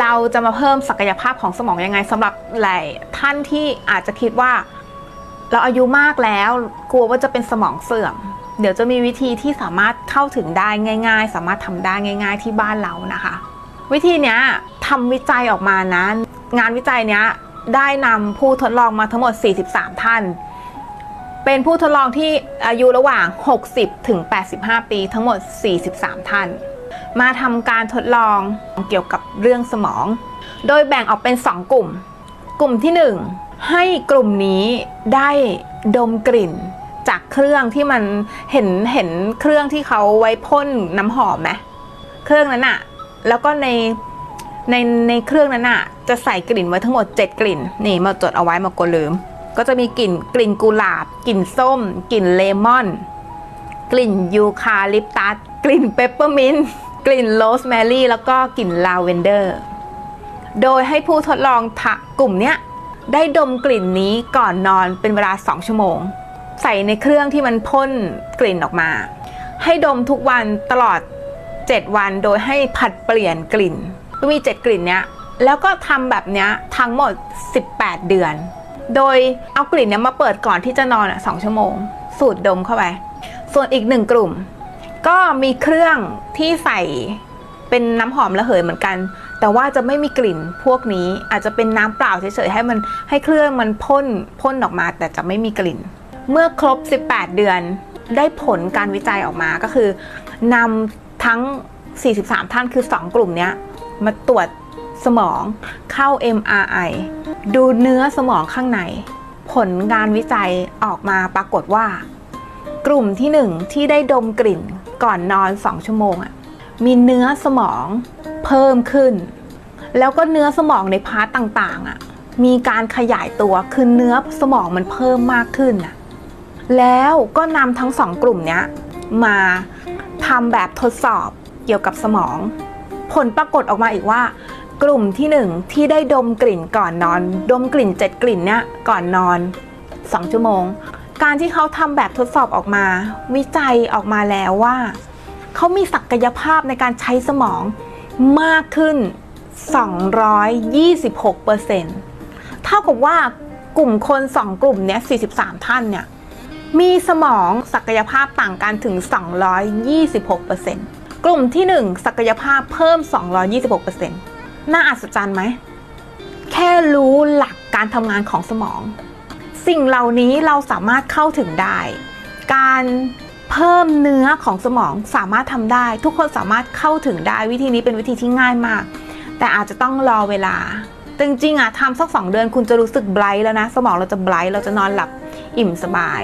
เราจะมาเพิ่มศักยภาพของสมองยังไงสำหรับหลายท่านที่อาจจะคิดว่า เราอายุมากแล้ว กลัวว่าจะเป็นสมองเสื่อม เดี๋ยวจะมีวิธีที่สามารถเข้าถึงได้ง่าย ๆ สามารถทำได้ง่าย ๆ ที่บ้านเรานะคะ วิธีนี้ทำวิจัยออกมานะ งานวิจัยนี้ได้นำผู้ทดลองมาทั้งหมด 43 ท่าน เป็นผู้ทดลองที่อายุระหว่าง 60 ถึง 85 ปีทั้งหมด 43 ท่าน มาทำการทดลองเกี่ยวกับเรื่องสมอง โดยแบ่งออกเป็น 2 กลุ่ม กลุ่มที่ 1 ให้กลุ่มนี้ได้ดมกลิ่นจากเครื่องที่มันเห็นเห็นเครื่องที่เขาไว้พ่นน้ำหอมไหมเครื่องนั้นอะแล้วก็ในในในเครื่องนั้นอะจะใส่กลิ่นไว้ทั้งหมด 7 กลิ่น นี่มาจดเอาไว้มากลัวลืม ก็จะมีกลิ่นกลิ่นกุหลาบ กลิ่นส้ม กลิ่นเลมอน กลิ่นยูคาลิปตัส กลิ่นเปปเปอร์มินต์ กลิ่นโรสแมรี่ แล้วก็กลิ่นลาเวนเดอร์ โดยให้ผู้ทดลองทะกลุ่มเนี้ยได้ดมกลิ่นนี้ก่อนนอนเป็นเวลา 2 ชั่วโมง ใส่ในเครื่องที่มันพ่นกลิ่นออกมา ให้ดมทุกวันตลอด 7 วันโดยให้ผัดเปลี่ยนกลิ่น มี 7 กลิ่นเนี้ยแล้วก็ทำแบบเนี้ยทั้งหมด 18 เดือน โดยเอากลิ่นเนี้ยมาเปิดก่อนที่จะนอนอะสองชั่วโมง สูดดมเข้าไป ส่วนอีกหนึ่งกลุ่ม ก็มีเครื่องที่ใส่เป็นน้ำหอมระเหยเหมือนกัน แต่ว่าจะไม่มีกลิ่นพวกนี้อาจจะเป็นน้ำเปล่าเฉยๆให้มันให้เครื่องมันพ่นพ่นออกมา แต่จะไม่มีกลิ่น เมื่อครบ 18 เดือนได้ผลการวิจัยออกมาก็คือนำทั้ง 43 ท่านคือ 2 กลุ่มนี้มาตรวจสมองเข้า MRI ดูเนื้อสมองข้างใน ผลงานวิจัยออกมาปรากฏว่า กลุ่มที่ 1 ที่ได้ดมกลิ่นก่อนนอน 2 ชั่วโมงอะมีเนื้อสมองเพิ่มขึ้น แล้วก็เนื้อสมองในพาร์ตต่างๆอะมีการขยายตัวคือเนื้อสมองมันเพิ่มมากขึ้นอะแล้วก็นำทั้งสองกลุ่มเนี้ยมาทำแบบทดสอบเกี่ยวกับสมอง ผลปรากฏออกมาอีกว่า กลุ่มที่หนึ่งที่ได้ดมกลิ่นก่อนนอน ดมกลิ่นเจ็ดกลิ่นเนี้ยก่อนนอน 2 ชั่วโมง การที่เขาทำแบบทดสอบออกมา วิจัยออกมาแล้วว่า เขามีศักยภาพในการใช้สมองมากขึ้น 226เปอร์เซ็นต์เท่ากับว่ากลุ่มคน 2 กลุ่มเนี้ย43 ท่านเนี่ยมีสมองศักยภาพต่างกันถึง 226%กลุ่มที่ 1 ศักยภาพเพิ่ม 226%น่าอัศจรรย์ไหม แค่รู้หลักการทำงานของสมอง สิ่งเหล่านี้เราสามารถเข้าถึงได้ การเพิ่มเนื้อของสมองสามารถทำได้ ทุกคนสามารถเข้าถึงได้วิธีนี้เป็นวิธีที่ง่ายมาก แต่อาจจะต้องรอเวลาจริงๆอะทำสักสองเดือนคุณจะรู้สึกไบรท์แล้วนะ สมองเราจะไบรท์เราจะนอนหลับอิ่มสบาย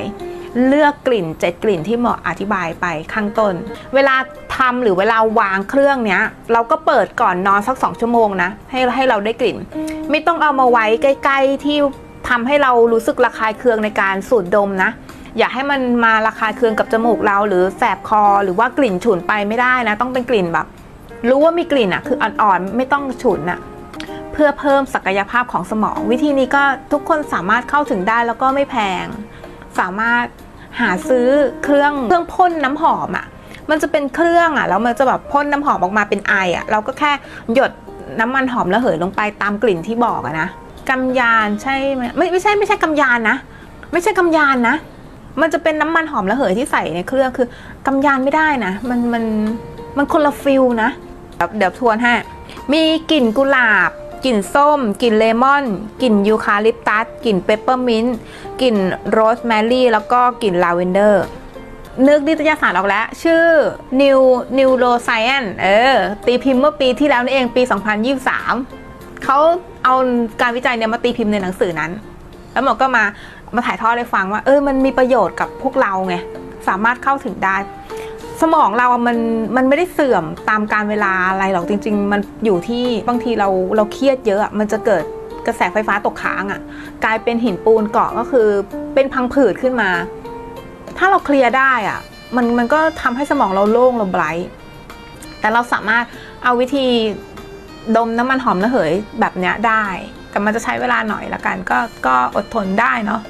เลือกกลิ่นเจ็ดกลิ่นที่หมออธิบายไปข้างต้น เวลาทำหรือเวลาวางเครื่องเนี้ย เราก็เปิดก่อนนอนสักสองชั่วโมงนะ ให้ให้เราได้กลิ่น ไม่ต้องเอามาไว้ใกล้ ๆที่ ทำให้เรารู้สึกระคายเคืองในการสูดดมนะ อย่าให้มันมาระคายเคืองกับจมูกเรา หรือแสบคอหรือว่ากลิ่นฉุนไปไม่ได้นะ ต้องเป็นกลิ่นแบบ รู้ว่ามีกลิ่นอะคืออ่อนๆไม่ต้องฉุนอะเพื่อเพิ่มศักยภาพของสมอง วิธีนี้ก็ทุกคนสามารถเข้าถึงได้แล้วก็ไม่แพง สามารถหาซื้อเครื่องเครื่องพ่นน้ำหอมอะ่ะมันจะเป็นเครื่องอะ่ะแล้วมันจะแบบพ่นน้ำหอมออกมาเป็นไออะ่ะเราก็แค่หยดน้ำมันหอมระเหยลงไปตามกลิ่นที่บอกอะนะ กำยานใช่ไหมไม่ไม่ใช่ไม่ใช่กำยานนะ ไม่ใช่กำยานนะ มันจะเป็นน้ำมันหอมระเหยที่ใส่ในเครื่องคือกำยานไม่ได้นะ มันมันมันคนละฟิลนะเดี๋ยวเดี๋ยวทวนให้มีกลิ่นกุหลาบกลิ่นส้ม กลิ่นเลมอน กลิ่นยูคาลิปตัส กลิ่นเปปเปอร์มินต์ กลิ่นโรสแมรี่ แล้วก็กลิ่นลาเวนเดอร์ นึกนิตยสารออกแล้ว ชื่อ New Neuroscience เออ ตีพิมพ์เมื่อปีที่แล้วนี่เองปี 2023 เขาเอาการวิจัยเนี่ยมาตีพิมพ์ในหนังสือนั้น แล้วหมอก็มามาถ่ายทอดให้ฟังว่า เออมันมีประโยชน์กับพวกเราไงสามารถเข้าถึงได้ สมองเราอะมันมันไม่ได้เสื่อมตามการเวลาอะไรหรอกจริง ๆ มันอยู่ที่บางทีเราเราเครียดเยอะอะมันจะเกิดกระแสไฟฟ้าตกค้างอะกลายเป็นหินปูนเกาะก็คือเป็นพังผืดขึ้นมา ถ้าเราเคลียร์ได้อะมันมันก็ทำให้สมองเราโล่งเราไบรท์แต่เราสามารถเอาวิธี ดมน้ำมันหอมระเหยแบบเนี้ยได้ แต่มันจะใช้เวลาหน่อยละกันก็ก็อดทนได้เนาะ